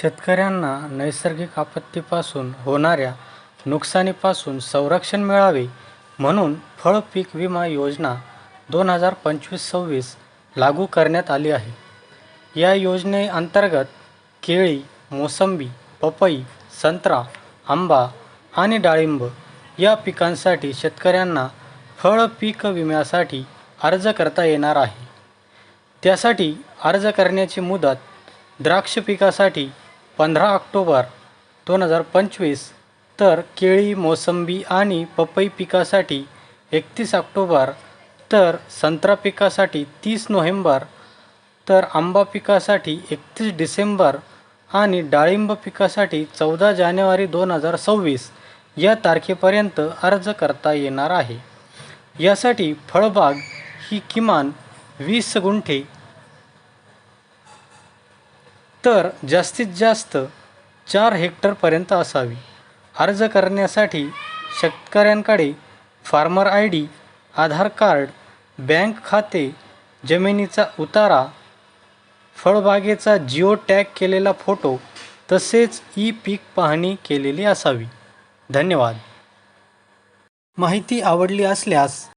शेतकऱ्यांना नैसर्गिक आपत्तीपासून होणाऱ्या नुकसानीपासून संरक्षण मिळावे म्हणून फळ पीक विमा योजना दोन हजार पंचवीस सव्वीस लागू करण्यात आली आहे. या योजनेअंतर्गत केळी मोसंबी पपई संत्रा आंबा आणि डाळिंब या पिकांसाठी शेतकऱ्यांना फळ पीक विम्यासाठी अर्ज करता येणार आहे. त्यासाठी अर्ज करण्याची मुदत द्राक्ष पिकासाठी पंधरा ऑक्टोबर दोन हजार पंचवीस तर केळी मोसंबी आणि पपई पिकासाठी एकतीस ऑक्टोबर तर संत्रा पिकासाठी तीस नोव्हेंबर तर आंबा पिकासाठी एकतीस डिसेंबर आणि डाळिंब पिकासाठी चौदा जानेवारी दोन हजार सव्वीस या तारखेपर्यंत अर्ज करता येणार आहे. यासाठी फळबाग ही किमान वीस गुंठे तर जास्तीत जास्त चार हेक्टरपर्यंत असावी. अर्ज करण्यासाठी शेतकऱ्यांकडे farmer I D Aadhaar card bank खाते जमिनीचा उतारा फळबागेचा जिओ टॅग केलेला फोटो तसेच ई पीक पाहणी केलेली असावी. धन्यवाद. माहिती आवडली असल्यास